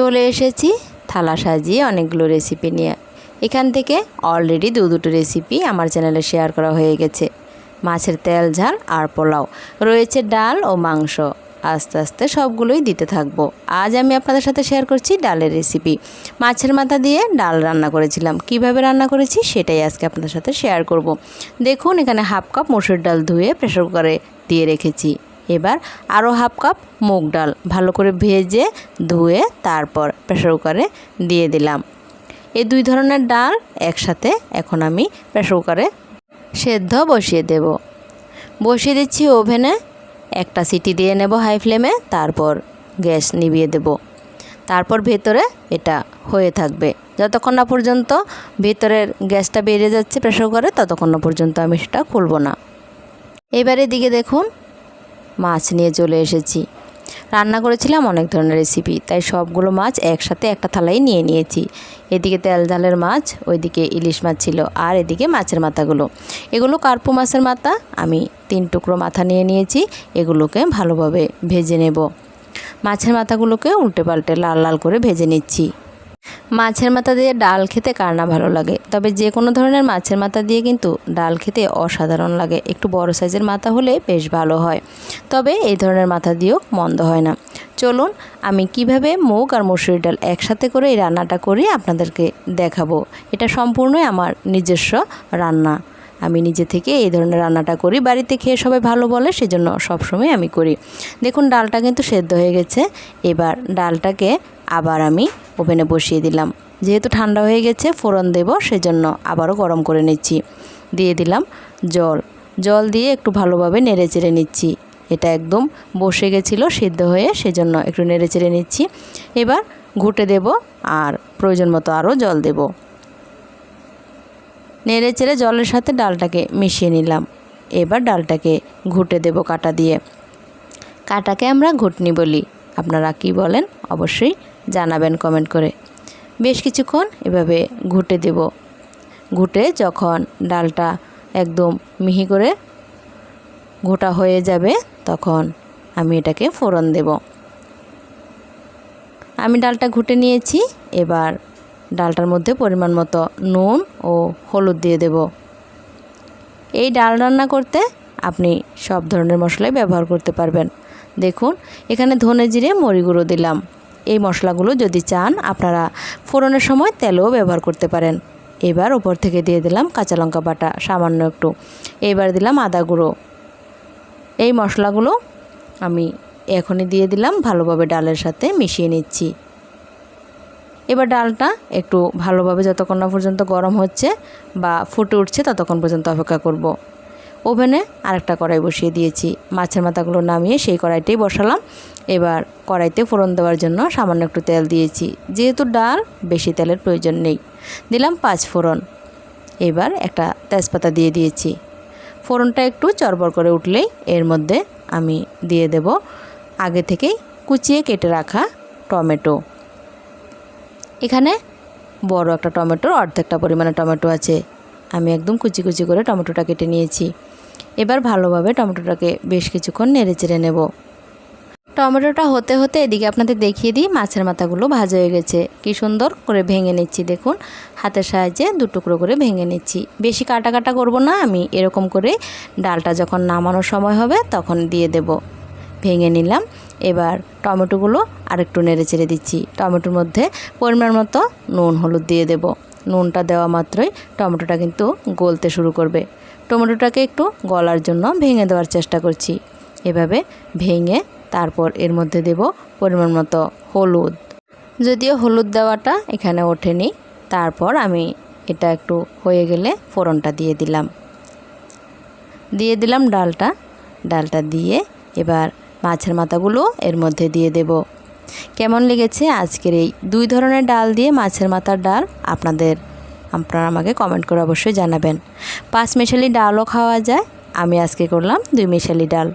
চলে এসেছি থালা সাজিয়ে অনেকগুলো রেসিপি নিয়ে। এখান থেকে অলরেডি দু দুটো রেসিপি আমার চ্যানেলে শেয়ার করা হয়ে গেছে। মাছের তেল, ঝাল আর পোলাও। রয়েছে ডাল ও মাংস। আস্তে আস্তে সবগুলোই দিতে থাকব। আজ আমি আপনাদের সাথে শেয়ার করছি ডালের রেসিপি মাছের মাথা দিয়ে ডাল রান্না করেছিলাম। কীভাবে রান্না করেছি সেটাই আজকে আপনাদের সাথে শেয়ার করব। দেখুন, এখানে হাফ কাপ মসুর ডাল ধুয়ে প্রেশার কুকারে দিয়ে রেখেছি। এবার আরও হাফ কাপ মুগ ডাল ভালো করে ভেজে ধুয়ে তারপর প্রেশার কুকারে দিয়ে দিলাম। এই দুই ধরনের ডাল একসাথে এখন আমি প্রেশার কুকারে সেদ্ধ বসিয়ে দেব। বসিয়ে দিচ্ছি ওভেনে, একটা সিটি দিয়ে নেব হাই ফ্লেমে তারপর গ্যাস নিভিয়ে দেব। তারপর ভেতরে এটা হয়ে থাকবে। যতক্ষণ না পর্যন্ত ভেতরের গ্যাসটা বেরিয়ে যাচ্ছে প্রেশার কুকারে ততক্ষণ না পর্যন্ত আমি সেটা খুলব না। এবারে দিকে দেখুন মাছ নিয়ে চলে এসেছি। রান্না করেছিলাম অনেক ধরনের রেসিপি তাই সবগুলো মাছ একসাথে একটা থালাই নিয়ে নিয়েছি। এদিকে তেল ঝালের মাছ, ওইদিকে ইলিশ মাছ ছিল, আর এদিকে মাছের মাথাগুলো। এগুলো কার্পু মাছের মাথা, আমি তিন টুকরো মাথা নিয়ে নিয়েছি, এগুলোকে ভালোভাবে ভেজে নেব। মাছের মাথাগুলোকে উল্টে পাল্টে লাল লাল করে ভেজে নিচ্ছি। মাছের মাথা দিয়ে ডাল খেতে কার না ভালো লাগে? তবে যে কোনো ধরনের মাছের মাথা দিয়ে কিন্তু ডাল খেতে অসাধারণ লাগে। একটু বড় সাইজের মাথা হলে বেশ ভালো হয়। তবে এই ধরনের মাথা দিয়েও মন্দ হয় না। চলুন, আমি কীভাবে মুগ আর মসুর ডাল একসাথে করে এই রান্নাটা করে আপনাদেরকে দেখাবো। এটা সম্পূর্ণই আমার নিজস্ব রান্না। আমি নিজে থেকে এই ধরনের রান্নাটা করি। বাড়িতে খেয়ে সবাই ভালো বলে, সেজন্য সবসময় আমি করি। দেখুন, ডালটা কিন্তু সেদ্ধ হয়ে গেছে। এবার ডালটাকে আবার আমি ওভেনে বসিয়ে দিলাম। যেহেতু ঠান্ডা হয়ে গেছে, ফোড়ন দেব, সেজন্য আবারও গরম করে নিচ্ছি। দিয়ে দিলাম জল। জল দিয়ে একটু ভালোভাবে নেড়ে চেড়ে নিচ্ছি। এটা একদম বসে গেছিল, সিদ্ধ হয়ে, সেজন্য একটু নেড়ে চেড়ে নিচ্ছি। এবার ঘুটে দেব আর প্রয়োজন মতো আরও জল দেব। নেড়ে চেড়ে জলের সাথে ডালটাকে মিশিয়ে নিলাম। এবার ডালটাকে ঘুটে দেব কাটা দিয়ে। কাটাকে আমরা ঘুটনি বলি। আপনারা কি বলেন অবশ্যই জানাবেন কমেন্ট করে। বেশ কিছুক্ষণ এভাবে ঘুটে দেব। ঘুটে যখন ডালটা একদম মিহি করে ঘোটা হয়ে যাবে, তখন আমি এটাকে ফোড়ন দেব। আমি ডালটা ঘুটে নিয়েছি। এবার ডালটার মধ্যে পরিমাণ মতো নুন ও হলুদ দিয়ে দেব। এই ডাল রান্না করতে আপনি সব ধরনের মশলাই ব্যবহার করতে পারবেন। দেখুন, এখানে ধনে জিরে মরি গুঁড়ো দিলাম। এই মশলাগুলো যদি চান, আপনারা ফোড়নের সময় তেলও ব্যবহার করতে পারেন। এবার ওপর থেকে দিয়ে দিলাম কাঁচা লঙ্কা বাটা, সামান্য একটু। এবার দিলাম আদা গুঁড়ো। এই মশলাগুলো আমি এখনই দিয়ে দিলাম, ভালোভাবে ডালের সাথে মিশিয়ে নিচ্ছি। এবার ডালটা একটু ভালোভাবে যতক্ষণ না পর্যন্ত গরম হচ্ছে বা ফুটে উঠছে ততক্ষণ পর্যন্ত অপেক্ষা করব। ওভেনে আরেকটা কড়াই বসিয়ে দিয়েছি। মাছের মাথাগুলো নামিয়ে সেই কড়াইটাই বসালাম। এবার কড়াইতে ফোড়ন দেওয়ার জন্য সামান্য একটু তেল দিয়েছি। যেহেতু ডাল, বেশি তেলের প্রয়োজন নেই। দিলাম পাঁচ ফোড়ন। এবার একটা তেজপাতা দিয়ে দিয়েছি। ফোড়নটা একটু চরবর করে উঠলেই এর মধ্যে আমি দিয়ে দেব আগে থেকেই কুচিয়ে কেটে রাখা টমেটো। এখানে বড় একটা টমেটোর অর্ধেকটা পরিমাণে টমেটো আছে। আমি একদম কুচি কুচি করে টমেটোটা কেটে নিয়েছি। এবার ভালোভাবে টমেটোটাকে বেশ কিছুক্ষণ নেড়ে চেড়ে নেব। টমেটোটা হতে হতে এদিকে আপনাদের দেখিয়ে দিই, মাছের মাথাগুলো ভাজা হয়ে গেছে। কি সুন্দর করে ভেঙে নিচ্ছি, দেখুন। হাতের সাহায্যে দু টুকরো করে ভেঙে নিচ্ছি। বেশি কাটা কাটা করব না, আমি এরকম করে ডালটা যখন নামানোর সময় হবে তখন দিয়ে দেব। ভেঙে নিলাম। এবার টমেটোগুলো আরেকটু নেড়ে চেড়ে দিচ্ছি। টমেটোর মধ্যে পরিমাণ মতো নুন, হলুদ দিয়ে দেব। নুনটা দেওয়া মাত্রই টমেটোটা কিন্তু গলতে শুরু করবে। টমেটোটাকে একটু গলার জন্য ভেঙে দেওয়ার চেষ্টা করছি। এভাবে ভেঙে তারপর এর মধ্যে দেব পরিমাণ মতো হলুদ। যদিও হলুদ দেওয়াটা এখানে ওঠেনি, তারপর আমি এটা একটু হয়ে গেলে ফোড়নটা দিয়ে দিলাম। দিয়ে দিলাম ডালটা। ডালটা দিয়ে এবার মাছের মাথাগুলো এর মধ্যে দিয়ে দেব। কেমন লেগেছে আজকের এই দুই ধরনের ডাল দিয়ে মাছের মাথার ডাল? আপনাদের, আপনারা আমাকে কমেন্ট করে অবশ্যই জানাবেন। পাঁচ মেশালি ডালও খাওয়া যায়। আমি আজকে করলাম দুই মেশালি ডাল।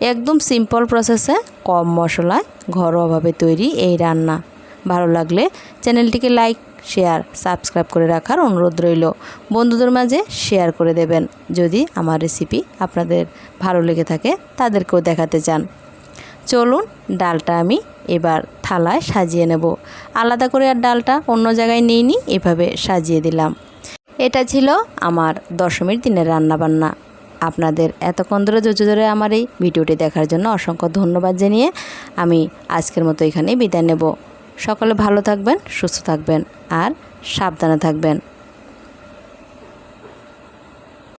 একদম সিম্পল প্রসেসে কম মশলায় ঘরোয়াভাবে তৈরি এই রান্না। ভালো লাগলে চ্যানেলটিকে লাইক শেয়ার সাবস্ক্রাইব করে রাখার অনুরোধ রইল। বন্ধুদের মাঝে শেয়ার করে দেবেন। যদি আমার রেসিপি আপনাদের ভালো লেগে থাকে, তাদেরকেও দেখাতে চান। চলুন, ডালটা আমি এবার থালায় সাজিয়ে নেব। আলাদা করে আর ডালটা অন্য জায়গায় নিইনি, এভাবে সাজিয়ে দিলাম। এটা ছিল আমার দশমীর দিনের রান্নাবান্না। আপনাদের এতক্ষণ ধরে ধৈর্য ধরে আমার এই ভিডিওটি দেখার জন্য অসংখ্য ধন্যবাদ জানিয়ে আমি আজকের মতো এখানেই বিদায় নেব। সকলে ভালো থাকবেন সুস্থ থাকবেন আর সাবধানে থাকবেন।